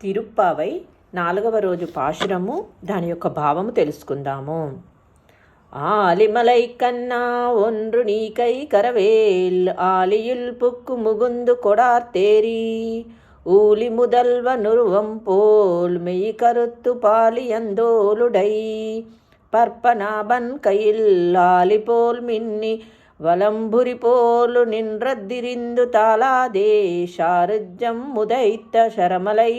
తిరుప్పావై నాలుగవ రోజు పాశురము దాని యొక్క భావము తెలుసుకుందాము ஆலிமலை கண்ணா ஒன்று நீ கை கரவேல் ஆலியுள் புக்கு முகுந்து கொடார்த்தேரி ஊலி முதல்வ நுருவம் போல் மெய் கருத்து பாலியந்தோலுடை பற்பநாபன் கையில் ஆலி போல் மின்னி వలంబురి పోలు నిన్రద్దిరిందు తాళాదే శారుజ్యం ముదైత్త శరమలై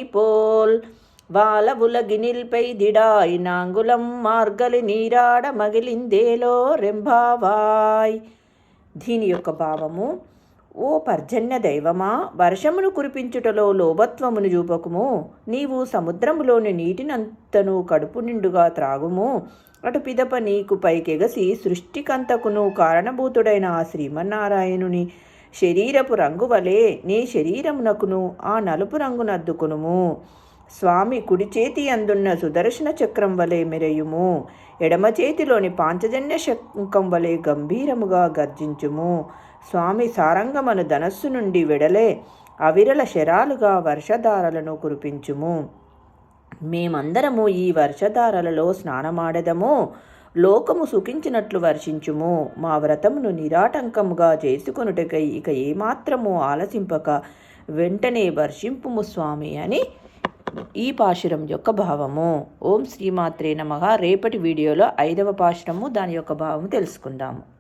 గినిల్పై దిడాయి నాంగులం మార్గలి నీరాడ మగిలిందేలో రెంబావాయ్ దీని యొక్క భావము ఓ పర్జన్య దైవమా వర్షమును కురిపించుటలో లోభత్వమును చూపకుము. నీవు సముద్రములోని నీటినంతను కడుపు నిండుగా త్రాగుము. అటు పిదప నీకు పైకెగసి సృష్టికంతకును కారణభూతుడైన ఆ శ్రీమన్నారాయణుని శరీరపు రంగు వలె నీ శరీరమునకును ఆ నలుపు రంగునద్దుకునుము. స్వామి కుడి చేతి అందున్న సుదర్శన చక్రం వలె మెరయుము. ఎడమ చేతిలోని పాంచజన్య శంఖం వలె గంభీరముగా గర్జించుము. స్వామి సారంగమను ధనస్సు నుండి వెడలే అవిరల శరాలుగా వర్షధారలను కురిపించుము. మేమందరము ఈ వర్షధారలలో స్నానమాడదము. లోకము సుఖించినట్లు వర్షించుము. మా వ్రతమును నిరాటంకముగా చేసుకొనుటకై ఇక ఏమాత్రము ఆలసింపక వెంటనే వర్షింపుము స్వామి అని ఈ పాశురం యొక్క భావము. ఓం శ్రీమాత్రే నమ. రేపటి వీడియోలో ఐదవ పాశురము దాని యొక్క భావము తెలుసుకుందాము.